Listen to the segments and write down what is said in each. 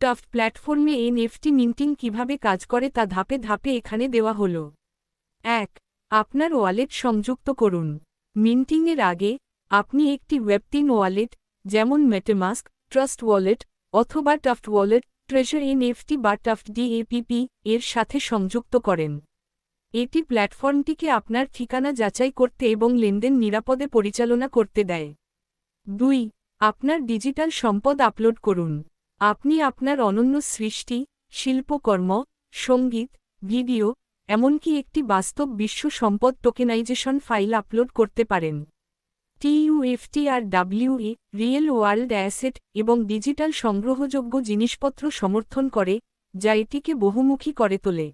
টফট প্ল্যাটফর্মে NFT minting কীভাবে কাজ করে তা ধাপে ধাপে এখানে দেওয়া হল। এক, আপনার ওয়ালেট সংযুক্ত করুন। মিন্টিংয়ের আগে আপনি একটি ওয়েবটিন ওয়ালেট, যেমন মেটেমাস্ক, ট্রাস্ট ওয়ালেট, অথবা টফট ওয়ালেট, ট্রেজার এনএফটি বা টফট ডিএপিপি এর সাথে সংযুক্ত করেন। এটি প্ল্যাটফর্মটিকে আপনার ঠিকানা যাচাই করতে এবং লেনদেন নিরাপদে পরিচালনা করতে দেয়। দুই, আপনার ডিজিটাল সম্পদ আপলোড করুন। আপনি আপনার অনন্য সৃষ্টি, শিল্পকর্ম, সংগীত, ভিডিও, এমনকি একটি বাস্তব বিশ্ব সম্পদ টোকেনাইজেশন ফাইল আপলোড করতে পারেন। টিইউএফটি আর ডাব্লিউই রিয়েল ওয়ার্ল্ড অ্যাসেট এবং ডিজিটাল সংগ্রহযোগ্য জিনিসপত্র সমর্থন করে, যা এটিকে বহুমুখী করে তোলে।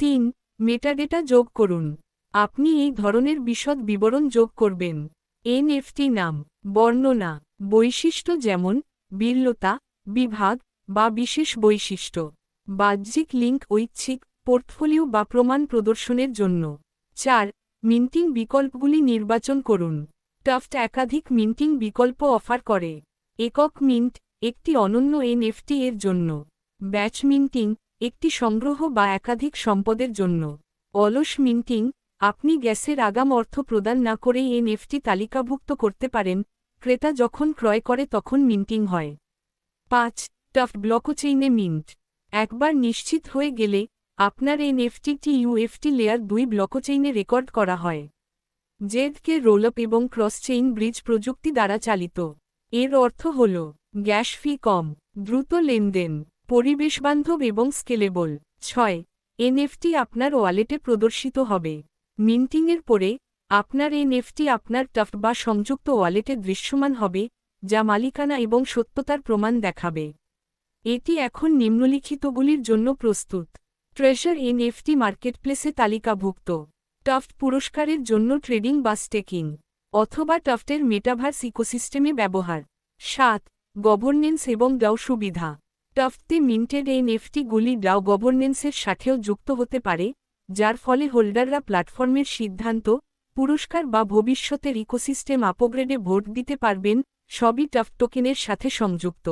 তিন মেটাডেটা যোগ করুন। আপনি এই ধরনের বিশদ বিবরণ যোগ করবেন। এনএফটি নাম, বর্ণনা, বৈশিষ্ট্য যেমন, বিরলতা বিভাগ বা বিশেষ বৈশিষ্ট্য, বাহ্যিক লিঙ্ক ঐচ্ছিক, পোর্টফোলিও বা প্রমাণ প্রদর্শনের জন্য। চার, মিন্টিং বিকল্পগুলি নির্বাচন করুন। টফট একাধিক মিন্টিং বিকল্প অফার করে। একক মিন্ট, একটি অনন্য এনএফটি এর জন্য। ব্যাচ মিন্টিং, একটি সংগ্রহ বা একাধিক সম্পদের জন্য। অলস মিন্টিং, আপনি গ্যাসের আগাম অর্থ প্রদান না করেই এনএফটি তালিকাভুক্ত করতে পারেন। ক্রেতা যখন ক্রয় করে তখন মিন্টিং হয়। পাঁচ টফ ব্লকচেইনে মিন্ট। একবার নিশ্চিত হয়ে গেলে, আপনার এনএফটিটি ইউএফটি লেয়ার দুই ব্লকচেইনে রেকর্ড করা হয়। জেডকে রোলআপ এবং ক্রসচেইন ব্রিজ প্রযুক্তি দ্বারা চালিত। এর অর্থ হল, গ্যাস ফি কম, দ্রুত লেনদেন পরিবেশবান্ধব এবং স্কেলেবল। ছয়, এনএফটি আপনার ওয়ালেটে প্রদর্শিত হবে। মিন্টিংয়ের পরে, আপনার এনএফটি আপনার টফ বা সংযুক্ত ওয়ালেটে দৃশ্যমান হবে যা মালিকানা এবং সত্যতার প্রমাণ দেখাবে। এটি এখন নিম্নলিখিতগুলির জন্য প্রস্তুত। ট্রেজার এনএফটি মার্কেটপ্লেসে তালিকাভুক্ত। টফট পুরস্কারের জন্য ট্রেডিং বা স্টেকিং অথবা টফটের মেটাভার্স ইকোসিস্টেমে ব্যবহার। সাত গভর্নেন্স এবং ডাও সুবিধা। টফতে মিন্টেড এনএফটিগুলি ডাও গভর্নেন্সের সাথেও যুক্ত হতে পারে, যার ফলে হোল্ডাররা প্ল্যাটফর্মের সিদ্ধান্ত, পুরস্কার বা ভবিষ্যতের ইকোসিস্টেম আপগ্রেডে ভোট দিতে পারবেন সবই টাফ টোকেনের সাথে সংযুক্ত।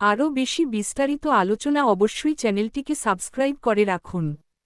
আরও বেশি বিস্তারিত আলোচনা অবশ্যই চ্যানেলটিকে সাবস্ক্রাইব করে রাখুন।